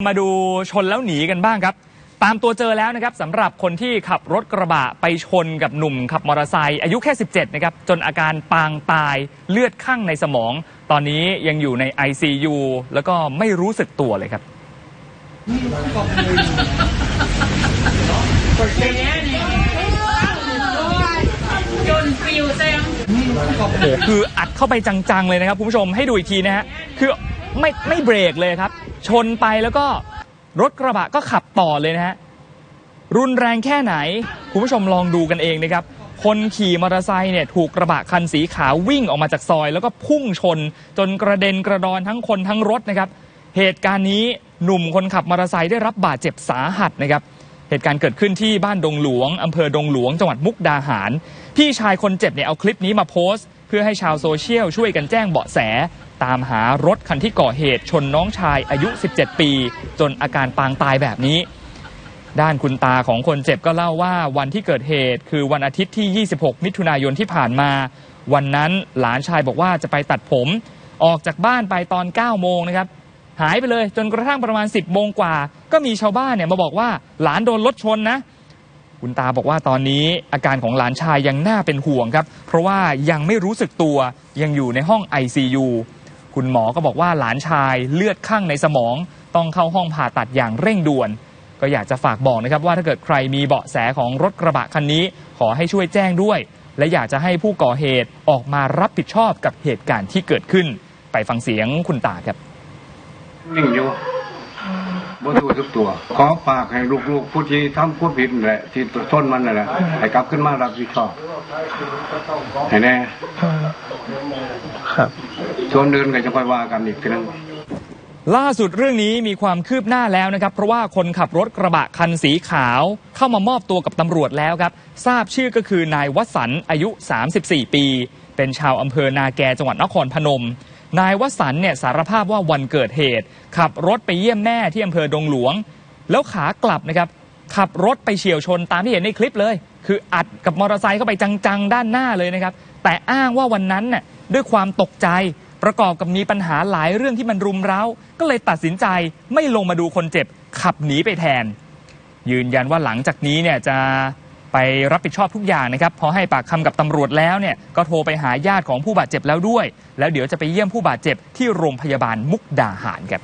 มาดูชนแล้วหนีกันบ้างครับ ตามตัวเจอแล้วนะครับสำหรับคนที่ขับรถกระบะไปชนกับหนุ่มขับมอเตอร์ไซค์อายุแค่ 17 นะครับ จนอาการปางตายเลือดข้างในสมอง ตอนนี้ยังอยู่ใน ICU แล้วก็ไม่รู้สึกตัวเลยครับ คืออัดเข้าไปจัง ๆ เลยนะครับ คุณผู้ชมให้ดูอีกทีนะฮะคือไม่ไม่เบรกเลยครับ ชนไปแล้วก็รถกระบะก็ขับต่อเลยนะฮะรุนแรงแค่ไหน คุณผู้ชมลองดูกันเองนะครับ คนขี่มอเตอร์ไซค์เนี่ยถูกกระบะคันสีขาววิ่งออกมาจากซอย แล้วก็พุ่งชน จนกระเด็นกระดอนทั้งคนทั้งรถนะครับ เหตุการณ์นี้หนุ่มคนขับมอเตอร์ไซค์ได้รับบาดเจ็บสาหัสนะครับ เหตุการณ์เกิดขึ้นที่บ้านดงหลวงอำเภอดงหลวง จังหวัดมุกดาหาร พี่ชายคนเจ็บเนี่ยเอาคลิปนี้มาโพสต์ เพื่อให้ชาวโซเชียลช่วยกันแจ้งเบาะแส ตามหารถคันที่ก่อเหตุชนน้องชายอายุ 17 ปี จนอาการปางตายแบบนี้ ด้านคุณตาของคนเจ็บก็เล่าว่าวันที่เกิดเหตุคือวันอาทิตย์ที่ 26 มิถุนายนที่ผ่านมา วันนั้นหลานชายบอกว่าจะไปตัดผม ออกจากบ้านไปตอน 9 โมงนะครับ หายไปเลยจนกระทั่งประมาณ 10 โมงกว่า ก็มีชาวบ้านเนี่ยมาบอกว่าหลานโดนรถชนนะคุณตาบอกว่าตอนนี้อาการของหลานชายยังน่าเป็นห่วงครับ เพราะว่ายังไม่รู้สึกตัวยังอยู่ในห้อง ICU คุณหมอก็บอกว่าหลานชายเลือดข้างในสมอง ต้องเข้าห้องผ่าตัดอย่างเร่งด่วน ก็อยากจะฝากบอกนะครับว่าถ้าเกิดใครมีเบาะแสของรถกระบะคันนี้ ขอให้ช่วยแจ้งด้วย และอยากจะให้ผู้ก่อเหตุออกมารับผิดชอบกับเหตุการณ์ที่เกิดขึ้น ไปฟังเสียงคุณตาครับนิ่งอยู่ บ่ตัวทุกตัว ขอฝากให้ลูกๆผู้ที่ทำผู้ผิดนั่นแหละที่ต้นมันนั่นแหละให้กลับขึ้นมารับผิดชอบให้แน่ครับส่วนเดินก็จะค่อยว่ากันอีกทีนึงล่าสุดเรื่องนี้มีความคืบหน้าแล้วนะครับ เพราะว่าคนขับรถกระบะคันสีขาว เข้ามามอบตัวกับตำรวจแล้วครับ ทราบชื่อก็คือนายวัสันต์อายุ 34 ปี เป็นชาวอำเภอนาแกจังหวัดนครพนม นายวสันต์เนี่ยสารภาพว่าวันเกิดเหตุ ขับรถไปเยี่ยมแม่ที่อำเภอดงหลวง แล้วขากลับนะครับขับรถไปเฉียวชนตามที่เห็นในคลิปเลย คืออัดกับมอเตอร์ไซค์เข้าไปจังๆ ด้านหน้าเลยนะครับ แต่อ้างว่าวันนั้นน่ะด้วยความตกใจประกอบกับมีปัญหาหลายเรื่องที่มันรุมเร้า ก็เลยตัดสินใจไม่ลงมาดูคนเจ็บ ขับหนีไปแทน ยืนยันว่าหลังจากนี้เนี่ยจะ ไปรับผิดชอบทุกอย่างนะครับพอให้ปากคำกับตำรวจแล้วเนี่ยก็โทรไปหาญาติของผู้บาดเจ็บแล้วด้วย แล้วเดี๋ยวจะไปเยี่ยมผู้บาดเจ็บที่โรงพยาบาลมุกดาหารครับ